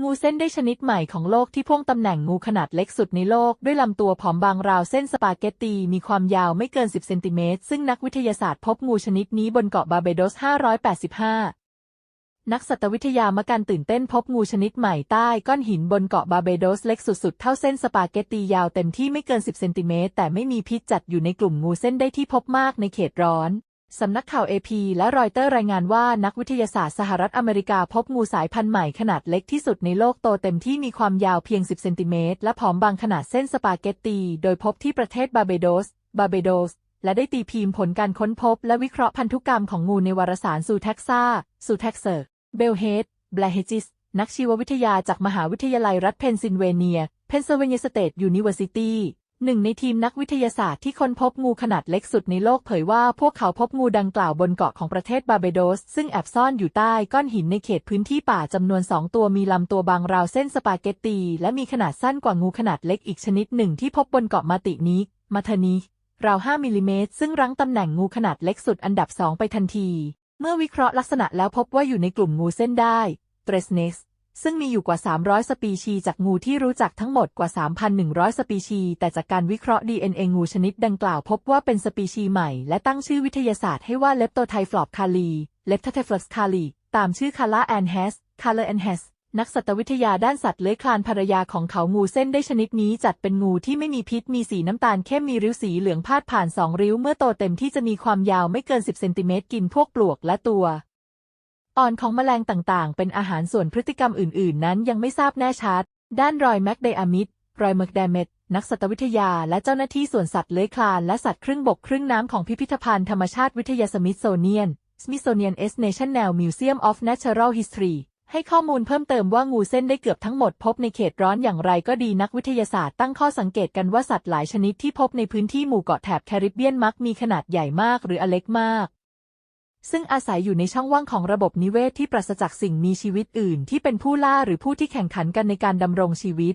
งูเส้นได้ชนิดใหม่ของโลกที่พ่วงตำแหน่งงูขนาดเล็กสุดในโลก ด้วยลำตัวผอมบางราวเส้นสปาเกตตีมีความยาวไม่เกิน 10 เซนติเมตร ซึ่งนักวิทยาศาสตร์พบงูชนิดนี้บนเกาะบาเบโดส 585 นักสัตววิทยามัการตื่นเต้นพบงูชนิดใหม่ใต้ก้อนหินบนเกาะบาเบโดสเล็กสุดๆ เท่าเส้นสปาเกตตียาวเต็มที่ไม่เกิน 10 เซนติเมตรแต่ไม่มีพิษจัดอยู่ในกลุ่มงูเส้นได้ที่พบมากในเขตร้อน สำนักข่าว AP และรอยเตอร์รายงานว่านักวิทยาศาสตร์สหรัฐอเมริกาพบงูสายพันธุ์ใหม่ขนาดเล็กที่สุดในโลกโตเต็มที่มีความยาวเพียง 10 เซนติเมตร และผอมบางขนาดเส้นสปาเกตตี โดยพบที่ประเทศบาเบโดส บาเบโดส และได้ตีพิมพ์ผลการค้นพบ และวิเคราะห์พันธุกรรมของงูในวารสารซูแท็กซ่าซูแท็กเซอร์เบลเฮดแบลเฮจิส นักชีววิทยาจากมหาวิทยาลัยรัฐเพนซิลเวเนีย เพนซิลเวเนียสเตทยูนิเวอร์ซิตี้ หนึ่งในทีมนักวิทยาศาสตร์ที่ค้นพบงูขนาดเล็กสุดในโลกเผยว่าพวกเขาพบงูดังกล่าวบนเกาะของประเทศบาร์เบโดส ซึ่งแอบซ่อนอยู่ใต้ก้อนหินในเขตพื้นที่ป่าจำนวนสองตัวมีลำตัวบางราวเส้นสปาเกตตี และมีขนาดสั้นกว่างูขนาดเล็กอีกชนิดหนึ่งที่พบบนเกาะมาตินิกมาทานิกราว 5 มิลลิเมตร ซึ่งรั้งตำแหน่งงูขนาดเล็กสุดอันดับสองไปทันที เมื่อวิเคราะห์ลักษณะแล้วพบว่าอยู่ในกลุ่มงูเส้นได้เทรสเนส ซึ่งมีอยู่กว่า 300 สปีชีจากงูที่รู้จักทั้งหมดกว่า 3,100 สปีชี แต่จากการวิเคราะห์ DNA งูชนิดดังกล่าวพบว่าเป็นสปีชีใหม่ และตั้งชื่อวิทยาศาสตร์ให้ว่าเลปโตไทฟลอปคาลีเลปโตไทฟลอสคาลีตามชื่อคาร่าแอนแฮสคาเลอร์แอนแฮสนักสัตววิทยาด้านสัตว์เลื้อยคลานภรรยาของเขางูเส้นได้ชนิดนี้จัดเป็นงูที่ไม่มีพิษมีสีน้ำตาลเข้มมีริ้วสีเหลืองพาดผ่านสองริ้วเมื่อโตเต็มที่จะมีความยาวไม่เกิน 10 เซนติเมตรกินพวกปลวกและตัว อ่อนของแมลงต่างๆ เป็นอาหารส่วนพฤติกรรมอื่น ๆ นั้นยังไม่ทราบแน่ชัด ด้านรอยแมกไดอามิดรอยเมกแดเมตนักสัตววิทยาและเจ้าหน้าที่สวนสัตว์เลื้อยคลานและสัตว์ครึ่งบกครึ่งน้ำของพิพิธภัณฑ์ธรรมชาติวิทยาสมิธโซเนียน Smithsonian S National Museum of Natural History ให้ข้อมูลเพิ่มเติมว่างูเส้นได้เกือบทั้งหมดพบในเขตร้อนอย่างไรก็ดีนักวิทยาศาสตร์ตั้งข้อสังเกตกันว่าสัตว์หลายชนิดที่พบในพื้นที่หมู่เกาะแถบแคริบเบียนมักมีขนาดใหญ่มากหรืออเล็กมาก ซึ่งอาศัยอยู่ในช่องว่างของระบบนิเวศที่ปราศจากสิ่งมีชีวิตอื่นที่เป็นผู้ล่าหรือผู้ที่แข่งขันกันในการดำรงชีวิต